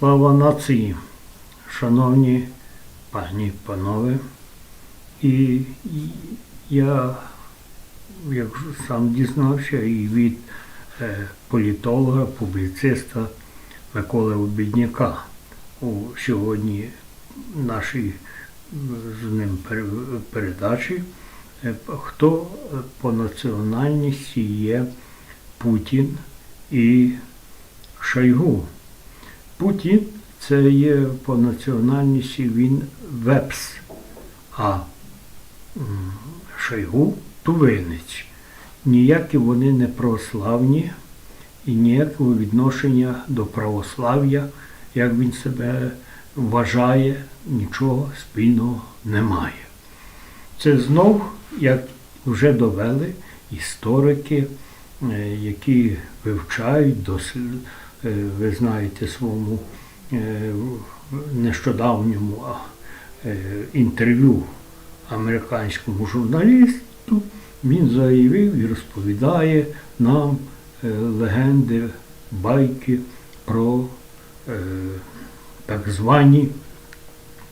Слава нації, шановні пані, панове. І я, як сам дізнався, і від е, політолога, публіциста Миколи Обідняка у сьогодні нашій з ним передачі, е, хто по національності є Путін і Шойгу. Путін це є по національності він вепс, а Шойгу тувинець. Ніякі вони не православні і ніякого відношення до православ'я, як він себе вважає, нічого спільного немає. Це знов, як вже довели історики, е, які вивчають досвід, е, ви знаєте, своєму е, нещодавньому е, інтерв'ю американському журналісту, він заявив і розповідає нам е, легенди, байки про е, так звані,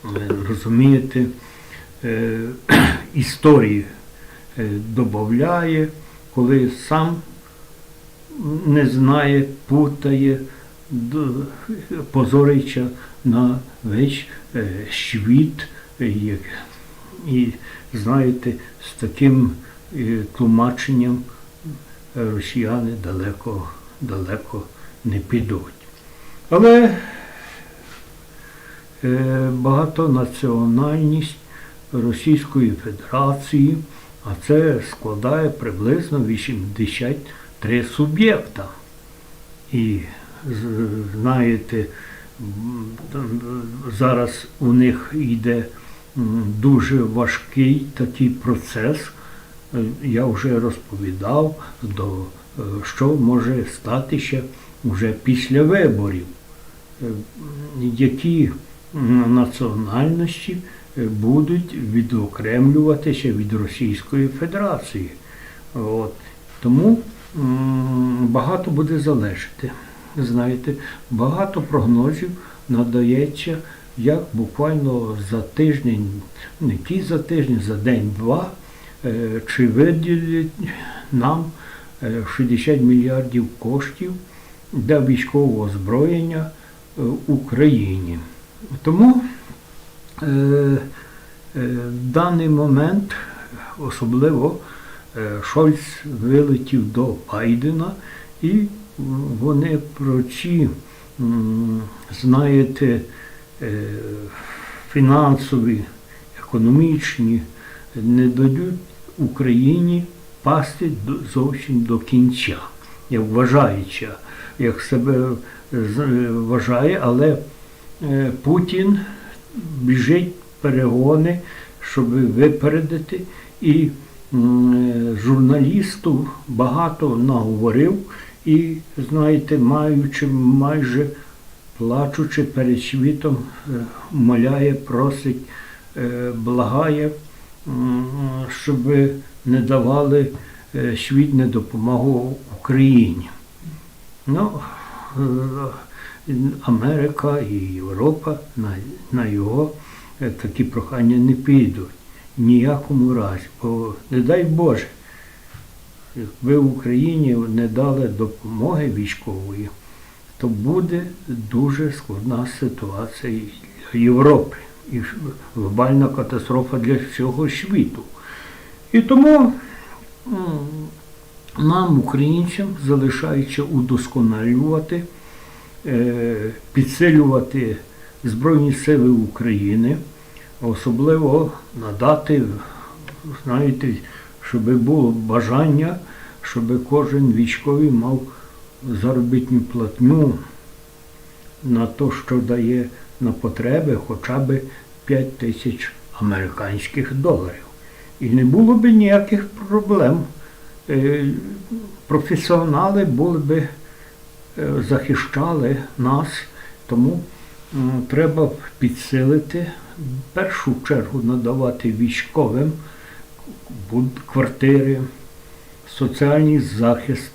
е, розумієте, е, історії е, додає, коли сам не знає, путає, позорича на весь е, світ. І знаєте, з таким е, тлумаченням росіяни далеко, далеко не підуть. Але е, багатонаціональність Російської Федерації, а це складає приблизно 83 суб'єкта. І знаєте, зараз у них йде дуже важкий такий процес. Е, Я вже розповідав, е, що може статися вже після виборів, Е, які національності будуть відокремлюватися від Російської Федерації. От. Тому багато буде залежати. Знаєте, багато прогнозів надається, як буквально за тиждень, не ті за тиждень, за день-два, е, чи виділять нам е, 60 мільярдів коштів для військового озброєння е, Україні. Тому е, е, в даний момент особливо е, Шольц вилетів до Байдена, і вони про ці, знаєте, е, фінансові, економічні не дадуть Україні пасти зовсім до кінця, як вважаюча, як себе вважає, але е, Путін біжить перегони, щоб випередити. І е, журналісту багато наговорив, і, знаєте, маючи майже плачучи перед світом, е, моляє, просить, е, благає, щоб не давали е, світ не допомогу Україні. Ну, е, Америка і Європа на, його е, такі прохання не підуть. В ніякому разі. Бо не дай Боже, якби Україні не дали допомоги військової, то буде дуже складна ситуація для Європи і глобальна катастрофа для всього світу. І тому нам, українцям, залишається удосконалювати, е, підсилювати Збройні Сили України, особливо надати, знаєте, щоб було бажання, щоб кожен військовий мав заробітну платню на те, що дає на потреби хоча б 5 тисяч американських доларів. І не було б ніяких проблем. Е, Професіонали були б е, захищали нас, тому треба підсилити, в першу чергу надавати військовим квартири, соціальний захист,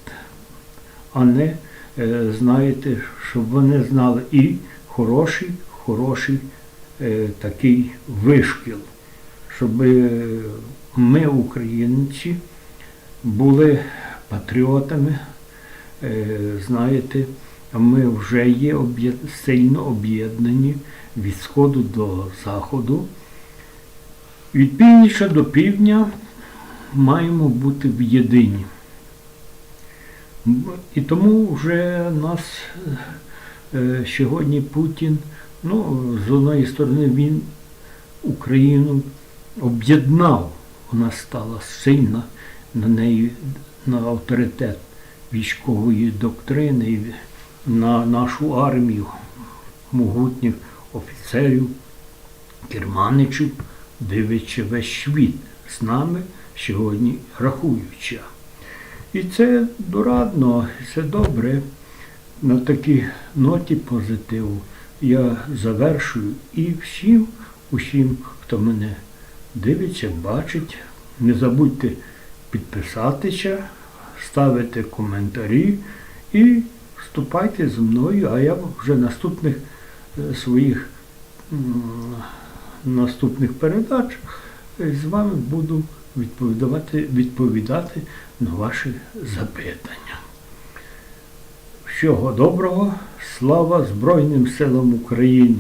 а не, е, знаєте, щоб вони знали і хороший, хороший е, такий вишкіл, щоб е, ми, українці, були патріотами. Знаєте, ми вже є сильно об'єднані від сходу до заходу. Від північа до півдня маємо бути в єдині. І тому вже нас е, сьогодні Путін, ну, з одної сторони, він Україну об'єднав. Вона стала сильна на неї, на авторитет військової доктрини, на нашу армію могутніх офіцерів, керманичів, дивиться весь світ з нами сьогодні рахуючи. І це дорадно, це добре. На такій ноті позитиву я завершую і всім, усім, хто мене дивиться, бачить, не забудьте підписатися, ставити коментарі і вступайте зі мною, а я вже наступних е, своїх наступних передач е, з вами буду відповідати, відповідати на ваші запитання. Всього доброго, слава Збройним силам України!